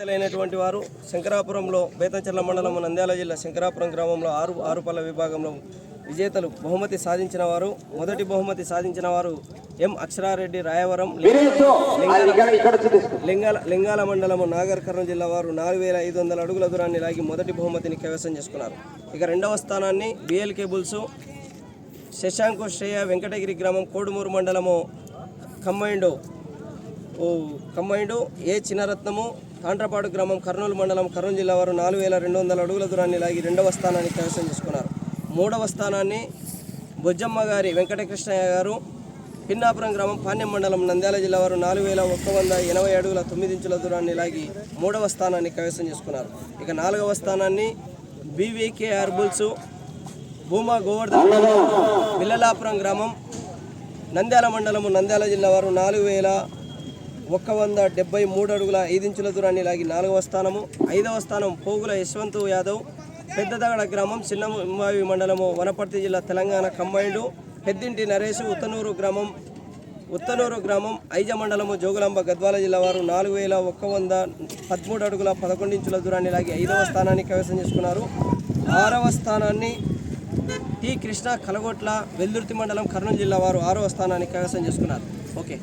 అయినటువంటి వారు శంకరాపురంలో బేతంచెర్ల మండలం నంద్యాల జిల్లా శంకరాపురం గ్రామంలో ఆరు ఆరుపల్ల విభాగంలో విజేతలు బహుమతి సాధించిన వారు మొదటి బహుమతి సాధించిన వారు ఎం అక్షరారెడ్డి రాయవరం లింగాల లింగాల మండలము నాగర్ కర్నూలు జిల్లా వారు నాలుగు వేల ఐదు వందల అడుగుల దూరాన్ని లాగి మొదటి బహుమతిని కైవసం చేసుకున్నారు. ఇక రెండవ స్థానాన్ని బిఎల్ కేబుల్స్ శశాంకు శ్రేయ వెంకటగిరి గ్రామం కోడుమూరు మండలము combined combined A Chinnaratnamu Tandrapadu గ్రామం కర్నూలు మండలం కర్నూలు జిల్లా వారు నాలుగు వేల రెండు వందల అడుగుల దూరాన్ని లాగి రెండవ స్థానాన్ని కైవసం చేసుకున్నారు. మూడవ స్థానాన్ని బొజ్జమ్మ గారి వెంకటకృష్ణయ్య గారు పిన్నాపురం గ్రామం పాణ్యం మండలం నంద్యాల జిల్లా వారు నాలుగు వేల ఒక్క వంద ఎనభై అడుగుల తొమ్మిది ఇంచుల దూరాన్ని లాగి మూడవ స్థానాన్ని కైవసం చేసుకున్నారు. ఇక నాలుగవ స్థానాన్ని బీవీకే అర్బుల్స్ భూమా గోవర్ధన్ పిల్లలాపురం గ్రామం నంద్యాల మండలము నంద్యాల జిల్లా వారు నాలుగు వేల ఒక్క వంద డెబ్బై మూడు అడుగుల ఐదించుల దూరాన్ని లాగి నాలుగవ స్థానము ఐదవ స్థానం పోగుల యశ్వంత్ యాదవ్ పెద్దదగడ గ్రామం చిన్నమావి మండలము వనపర్తి జిల్లా తెలంగాణ కంబైండ్ పెద్దింటి నరేష్ ఉత్తనూరు గ్రామం ఉత్తనూరు గ్రామం ఐజ మండలము జోగులాంబ గద్వాల జిల్లా వారు నాలుగు వేల ఒక్క వంద పదమూడు అడుగుల పదకొండు ఇంచుల దూరాన్ని లాగి ఐదవ స్థానాన్ని కైవసం చేసుకున్నారు. ఆరవ స్థానాన్ని టి కృష్ణ కలగొట్ల వెల్దుర్తి మండలం కర్నూలు జిల్లా వారు ఆరవ స్థానాన్ని కైవసం చేసుకున్నారు. ఓకే.